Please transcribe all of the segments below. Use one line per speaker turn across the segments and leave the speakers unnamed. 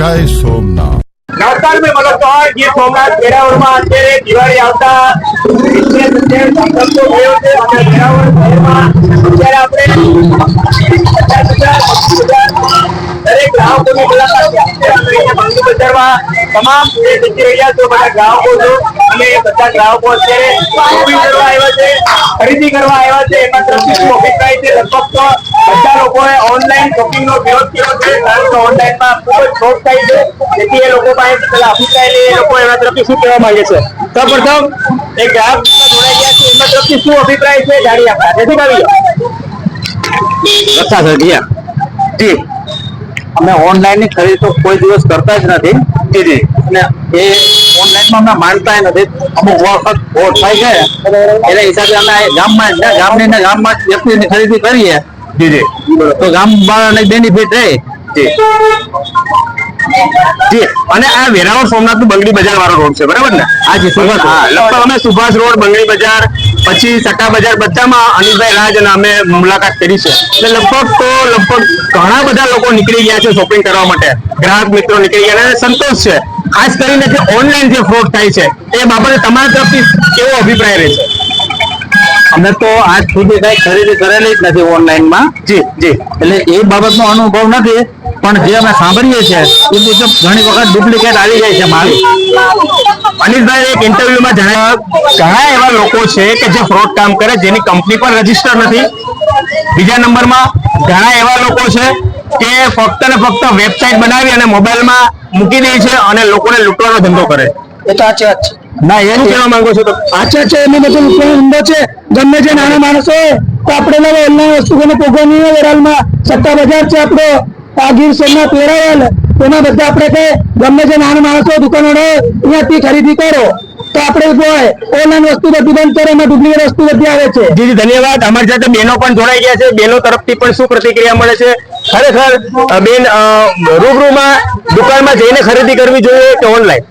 જય સોમનાથ.
નમસ્કાર મેં મનોજ ચૌહાણ ગીર સોમનાથ વેરાવળમાં અત્યારે દિવાળી આવતા આપણે દરેક ગ્રાહકોની મુલાકાત બજારમાં તમામ જે છો શોપિંગ ખરીદી કરવા આવ્યા છે એમાં તરફથી શું અભિપ્રાય છે. લગભગ તો બધા લોકોએ ઓનલાઈન શોપિંગનો વિરોધ કર્યો છે, કારણ કે ઓનલાઈનમાં ખૂબ જ શોખ થાય છે. તેથી એ લોકો પાસે પેલા અભિપ્રાય એ લોકો એના તરફથી શું કહેવા માંગે છે? સૌપ્રથમ એક ગ્રાહક જોડાઈ ગયા છે એમના તરફથી શું અભિપ્રાય છે? જાણી આપણા.
જેથી સર જી. અમે ઓનલાઈનની ખરીદી તો કોઈ દિવસ કરતા જ નથી. જી અને એ ઓનલાઈનમાં અમે માનતા નથી. અમુક વખત ફ્રોડ થાય છે. એના હિસાબે અમે ગામમાં ગામની ને ગામમાં વ્યક્તિની ખરીદી કરીએ. જી તો ગામ વાળાને બેનિફિટ રહે. જી.
જી. અને આ વેરાવળ સોમનાથનું બંગડી બજાર વાળો રોડ છે બરાબર ને?
હા જી સુભાષ
હા લગભગ અમે સુભાષ રોડ બંગડી બજાર પછી સટ્ટા બજાર બધામાં અનિલભાઈ રાજ અને અમે મુલાકાત કરી છે. એટલે લગભગ તો લગભગ ઘણા બધા લોકો નીકળી ગયા છે શોપિંગ કરવા માટે. ગ્રાહક મિત્રો નીકળી ગયા અને સંતોષ છે. ખાસ કરીને જે ઓનલાઈન જે ફ્રોડ થાય છે એ બાબતે તમારા તરફથી કેવો અભિપ્રાય રહે છે?
અમે તો આજ સુધી કઈ ખરીદી કરેલી જ નથી ઓનલાઈનમાં.
જી જી.
એટલે એ બાબતનો અનુભવ નથી. પણ જે અમે સાંભળીએ છીએ એ મુજબ ઘણી વખત ડુપ્લિકેટ આવી જાય છે માલ.
અનિલભાઈ એક ઇન્ટરવ્યુમાં જણાવ્યું ઘણા એવા લોકો છે કે જે ફ્રોડ કામ કરે જેની કંપની પણ રજિસ્ટર નથી. બીજા નંબરમાં ઘણા એવા લોકો છે કે ફક્ત ને ફક્ત વેબસાઇટ બનાવી અને મોબાઈલમાં મૂકી દે છે અને લોકોને લૂંટવાનો ધંધો કરે.
એ તો સાચી વાત છે. ના એ
કહેવા માંગો છો તો
સાચા છે એની બધું લૂંટવાનો ધંધો છે? ગમે જે નાના માણસો હોય તો આપણે એમના ઓનલાઈન વસ્તુ પોગવાની હોય વેરાલમાં સત્તા બજાર છે આપણો. આ ગીર સોમનાથ વેરાવળ એમાં બધા આપણે કે ગમે જે નાના માણસો દુકાનો અહીંયાથી ખરીદી કરો. તો આપણે ઓનલાઈન વસ્તુ બધી બંધ કરો, એમાં ડુપ્લિકેટ વસ્તુ બધી આવે છે.
જી જી ધન્યવાદ. અમારી સાથે બેનો પણ જોડાઈ ગયા છે. બહેનો તરફથી પણ શું પ્રતિક્રિયા મળે છે? ખરેખર બેન રૂબરૂમાં દુકાનમાં જઈને ખરીદી કરવી જોઈએ કે ઓનલાઈન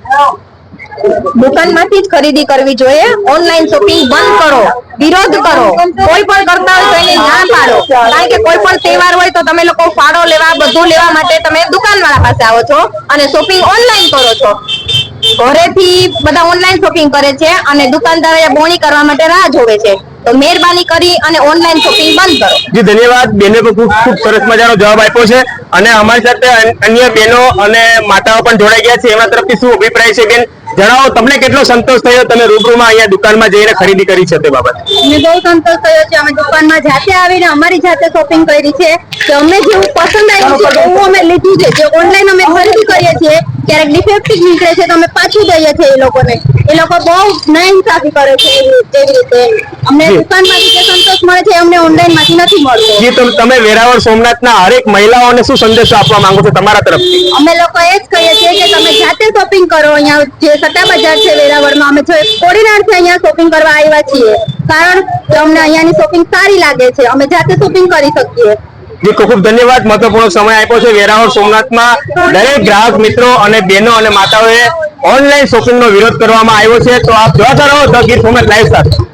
દુકાનમાંથી જ ખરીદી કરવી જોઈએ. ઓનલાઈન શોપિંગ બંધ કરો. વિરોધ કરો. કોઈ પણ કરતા હોય તો એને ના પાડો. કારણ કે કોઈ પણ તહેવાર હોય તો તમે લોકો ફાળો લેવા, બધું લેવા માટે તમે દુકાનવાળા પાસે આવો છો અને શોપિંગ ઓનલાઈન કરો છો. ઘરેથી બધા ઓનલાઈન શોપિંગ કરે છે અને દુકાનદારો બોણી કરવા માટે રાહ જોવે છે. તો મહેરબાની કરી અને ઓનલાઈન શોપિંગ બંધ કરો.
જી ધન્યવાદ. બેને પણ ખૂબ ખૂબ સરસ મજાનો જવાબ આપ્યો છે. અને અમારી સાથે અન્ય બહેનો અને માતાઓ પણ જોડાઈ ગયા છે. એમના તરફથી શું અભિપ્રાય છે બેન? જણાવો તમને કેટલો સંતોષ થયો? તમે રૂબરૂમાં અહીંયા દુકાનમાં જઈને ખરીદી કરી છે તે બાબત.
અમને બહુ સંતોષ થયો છે. અમે દુકાનમાં જાતે આવીને અમારી જાતે શોપિંગ કરી છે. કે અમને જેવું પસંદ આવ્યું છે એવું અમે લીધું છે. જે ઓનલાઈન અમે ખરીદી કરીએ છીએ ક્યારેક ડિફેક્ટિવ નીકળે છે તો અમે પાછું દઈએ છીએ એ લોકોને. એ લોકો બહુ નાઇન્સાફી કરે છે એવી રીતે અમને દુકાનમાંથી જે સંતોષ મળે છે અમને ઓનલાઈનમાંથી નથી મળતો.
જી તો તમે વેરાવળ સોમનાથના હરેક મહિલાઓને શું સંદેશો આપવા માંગો છો તમારા તરફથી?
અમે લોકો એ જ કહીએ છીએ કે તમે જાતે શોપિંગ કરો. અહીંયા જે સટા બજાર છે વેરાવળમાં અમે જો કોડીનારથી અહીંયા શોપિંગ કરવા આવ્યા છીએ. કારણ કે અમને અહીંયાની શોપિંગ સારી લાગે છે. અમે જાતે શોપિંગ કરી શકીએ.
જી ખૂબ ખૂબ ધન્યવાદ. મહત્વપૂર્ણ સમય આપ્યો છે. વેરાવળ, સોમનાથમાં દરેક ગ્રાહક, મિત્રો અને બહેનો અને માતાઓએ ઓનલાઈન શોપિંગનો વિરોધ કરવામાં આવ્યો છે. તો આપ જોતા રહો. ધ ગીર સોમનાથ લાઈવ સાથે.